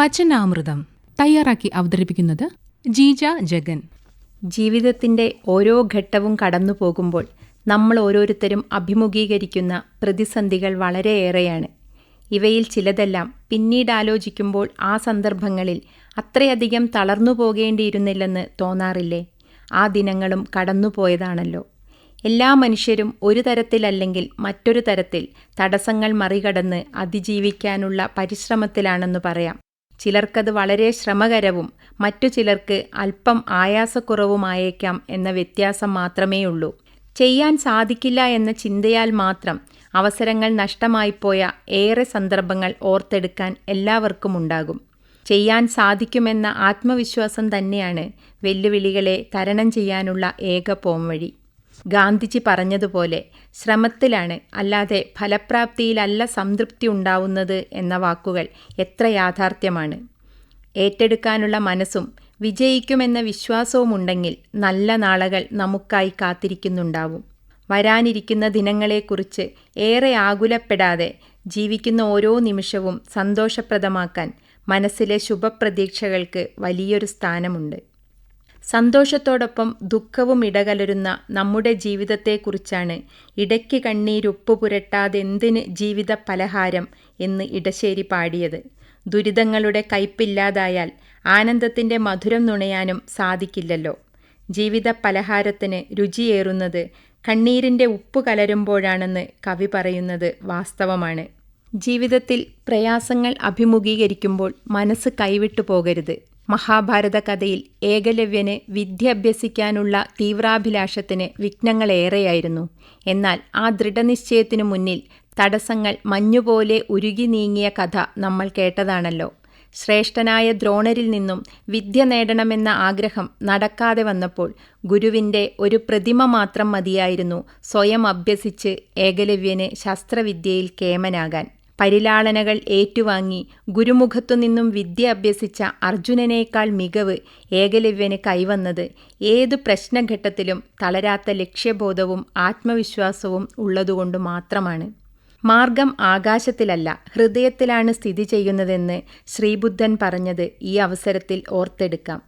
വചനാമൃതം തയ്യാറാക്കി അവതരിപ്പിക്കുന്നത് ജീജ ജഗൻ. ജീവിതത്തിന്റെ ഓരോ ഘട്ടവും കടന്നു പോകുമ്പോൾ നമ്മൾ ഓരോരുത്തരും അഭിമുഖീകരിക്കുന്ന പ്രതിസന്ധികൾ വളരെയേറെയാണ്. ഇവയിൽ ചിലതെല്ലാം പിന്നീട് ആലോചിക്കുമ്പോൾ ആ സന്ദർഭങ്ങളിൽ അത്രയധികം തളർന്നു പോകേണ്ടിയിരുന്നില്ലെന്ന് തോന്നാറില്ലേ? ആ ദിനങ്ങളും കടന്നുപോയതാണല്ലോ. എല്ലാ മനുഷ്യരും ഒരു തരത്തിലല്ലെങ്കിൽ മറ്റൊരു തരത്തിൽ തടസ്സങ്ങൾ മറികടന്ന് അതിജീവിക്കാനുള്ള പരിശ്രമത്തിലാണെന്ന് പറയാം. ചിലർക്കത് വളരെ ശ്രമകരവും മറ്റു ചിലർക്ക് അല്പം ആയാസക്കുറവുമായേക്കാം എന്ന വ്യത്യാസം മാത്രമേയുള്ളൂ. ചെയ്യാൻ സാധിക്കില്ല എന്ന ചിന്തയാൽ മാത്രം അവസരങ്ങൾ നഷ്ടമായിപ്പോയ ഏറെ സന്ദർഭങ്ങൾ ഓർത്തെടുക്കാൻ എല്ലാവർക്കും ഉണ്ടാകും. ചെയ്യാൻ സാധിക്കുമെന്ന ആത്മവിശ്വാസം തന്നെയാണ് വെല്ലുവിളികളെ തരണം ചെയ്യാനുള്ള ഏക പോംവഴി. ഗാന്ധിജി പറഞ്ഞതുപോലെ ശ്രമത്തിലാണ് അല്ലാതെ ഫലപ്രാപ്തിയിലല്ല സംതൃപ്തി ഉണ്ടാവുന്നത് എന്ന വാക്കുകൾ എത്ര യാഥാർത്ഥ്യമാണ്. ഏറ്റെടുക്കാനുള്ള മനസ്സും വിജയിക്കുമെന്ന വിശ്വാസവുമുണ്ടെങ്കിൽ നല്ല നാളകൾ നമുക്കായി കാത്തിരിക്കുന്നുണ്ടാവും. വരാനിരിക്കുന്ന ദിനങ്ങളെക്കുറിച്ച് ഏറെ ആകുലപ്പെടാതെ ജീവിക്കുന്ന ഓരോ നിമിഷവും സന്തോഷപ്രദമാക്കാൻ മനസ്സിലെ ശുഭപ്രതീക്ഷകൾക്ക് വലിയൊരു സ്ഥാനമുണ്ട്. സന്തോഷത്തോടൊപ്പം ദുഃഖവും ഇടകലരുന്ന നമ്മുടെ ജീവിതത്തെക്കുറിച്ചാണ് ഇടയ്ക്ക് കണ്ണീരുപ്പ് പുരട്ടാതെന്തിന് ജീവിത പലഹാരം എന്ന് ഇടശ്ശേരി പാടിയത്. ദുരിതങ്ങളുടെ കയ്പില്ലാതായാൽ ആനന്ദത്തിന്റെ മധുരം നുണയാനും സാധിക്കില്ലല്ലോ. ജീവിത പലഹാരത്തിന് രുചിയേറുന്നത് കണ്ണീരിന്റെ ഉപ്പ് കലരുമ്പോഴാണെന്ന് കവി പറയുന്നത് വാസ്തവമാണ്. ജീവിതത്തിൽ പ്രയാസങ്ങൾ അഭിമുഖീകരിക്കുമ്പോൾ മനസ്സ് കൈവിട്ടു പോകരുത്. മഹാഭാരത കഥയിൽ ഏകലവ്യന് വിദ്യ അഭ്യസിക്കാനുള്ള തീവ്രാഭിലാഷത്തിന് വിഘ്നങ്ങളേറെയായിരുന്നു. എന്നാൽ ആ ദൃഢനിശ്ചയത്തിനു മുന്നിൽ തടസ്സങ്ങൾ മഞ്ഞുപോലെ ഉരുകി നീങ്ങിയ കഥ നമ്മൾ കേട്ടതാണല്ലോ. ശ്രേഷ്ഠനായ ദ്രോണരിൽ നിന്നും വിദ്യ നേടണമെന്ന ആഗ്രഹം നടക്കാതെ വന്നപ്പോൾ ഗുരുവിന്റെ ഒരു പ്രതിമ മാത്രം മതിയായിരുന്നു സ്വയം അഭ്യസിച്ച് ഏകലവ്യന് ശസ്ത്രവിദ്യയിൽ കേമനാകാൻ. പരിലാളനകൾ ഏറ്റുവാങ്ങി ഗുരുമുഖത്തു നിന്നും വിദ്യ അഭ്യസിച്ച അർജുനനേക്കാൾ മികവ് ഏകലവ്യന് കൈവന്നത് ഏതു പ്രശ്നഘട്ടത്തിലും തളരാത്ത ലക്ഷ്യബോധവും ആത്മവിശ്വാസവും ഉള്ളതുകൊണ്ട് മാത്രമാണ്. മാർഗം ആകാശത്തിലല്ല ഹൃദയത്തിലാണ് സ്ഥിതി ചെയ്യുന്നതെന്ന് ശ്രീബുദ്ധൻ പറഞ്ഞത് ഈ അവസരത്തിൽ ഓർത്തെടുക്കാം.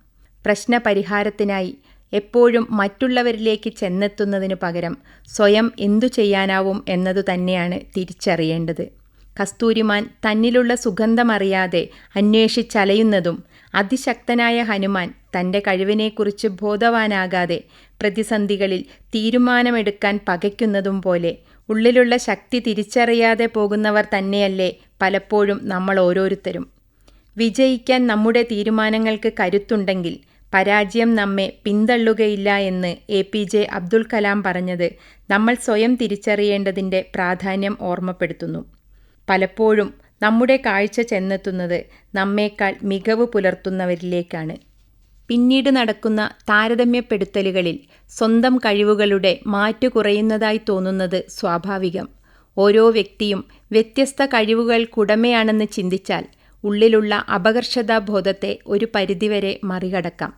പ്രശ്നപരിഹാരത്തിനായി എപ്പോഴും മറ്റുള്ളവരിലേക്ക് ചെന്നെത്തുന്നതിനു പകരം സ്വയം എന്തു ചെയ്യാനാവും എന്നതു തന്നെയാണ് തിരിച്ചറിയേണ്ടത്. കസ്തൂരിമാൻ തന്നിലുള്ള സുഗന്ധമറിയാതെ അന്വേഷിച്ചലയുന്നതും അതിശക്തനായ ഹനുമാൻ തന്റെ കഴിവിനെക്കുറിച്ച് ബോധവാനാകാതെ പ്രതിസന്ധികളിൽ തീരുമാനമെടുക്കാൻ പകയ്ക്കുന്നതും പോലെ ഉള്ളിലുള്ള ശക്തി തിരിച്ചറിയാതെ പോകുന്നവർ തന്നെയല്ലേ പലപ്പോഴും നമ്മൾ ഓരോരുത്തരും. വിജയിക്കാൻ നമ്മുടെ തീരുമാനങ്ങൾക്ക് കരുത്തുണ്ടെങ്കിൽ പരാജയം നമ്മെ പിന്തള്ളുകയില്ല എന്ന് A P J Abdul Kalam പറഞ്ഞത് നമ്മൾ സ്വയം തിരിച്ചറിയേണ്ടതിന്റെ പ്രാധാന്യം ഓർമ്മപ്പെടുത്തുന്നു. പലപ്പോഴും നമ്മുടെ കാഴ്ച ചെന്നെത്തുന്നത് നമ്മേക്കാൾ മികവ് പുലർത്തുന്നവരിലേക്കാണ്. പിന്നീട് നടക്കുന്ന താരതമ്യപ്പെടുത്തലുകളിൽ സ്വന്തം കഴിവുകളുടെ മാറ്റു കുറയുന്നതായി തോന്നുന്നത് സ്വാഭാവികം. ഓരോ വ്യക്തിയും വ്യത്യസ്ത കഴിവുകൾക്കുടമയാണെന്ന് ചിന്തിച്ചാൽ ഉള്ളിലുള്ള അപകർഷതാബോധത്തെ ഒരു പരിധിവരെ മറികടക്കാം.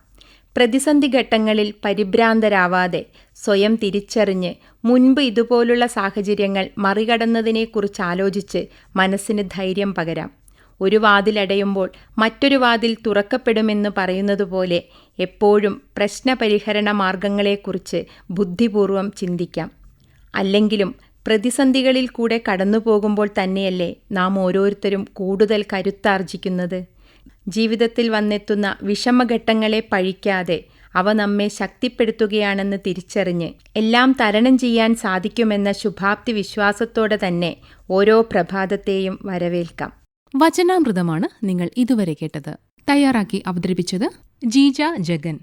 പ്രതിസന്ധി ഘട്ടങ്ങളിൽ പരിഭ്രാന്തരാവാതെ സ്വയം തിരിച്ചറിഞ്ഞ് മുൻപ് ഇതുപോലുള്ള സാഹചര്യങ്ങൾ മറികടന്നതിനെക്കുറിച്ച് ആലോചിച്ച് മനസ്സിന് ധൈര്യം പകരാം. ഒരു വാതിലടയുമ്പോൾ മറ്റൊരു വാതിൽ തുറക്കപ്പെടുമെന്ന് പറയുന്നതുപോലെ എപ്പോഴും പ്രശ്നപരിഹരണ മാർഗങ്ങളെക്കുറിച്ച് ബുദ്ധിപൂർവം ചിന്തിക്കാം. അല്ലെങ്കിലും പ്രതിസന്ധികളിൽ കൂടെ കടന്നു പോകുമ്പോൾ തന്നെയല്ലേ നാം ഓരോരുത്തരും കൂടുതൽ കരുത്താർജിക്കുന്നത്? ജീവിതത്തിൽ വന്നെത്തുന്ന വിഷമഘട്ടങ്ങളെ പഴിക്കാതെ അവ നമ്മെ ശക്തിപ്പെടുത്തുകയാണെന്ന് തിരിച്ചറിഞ്ഞ് എല്ലാം തരണം ചെയ്യാൻ സാധിക്കുമെന്ന ശുഭാപ്തി വിശ്വാസത്തോടെ തന്നെ ഓരോ പ്രഭാതത്തെയും വരവേൽക്കാം. വചനാമൃതമാണ് നിങ്ങൾ ഇതുവരെ കേട്ടത്. തയ്യാറാക്കി അവതരിപ്പിച്ചത് ജീജ ജഗൻ.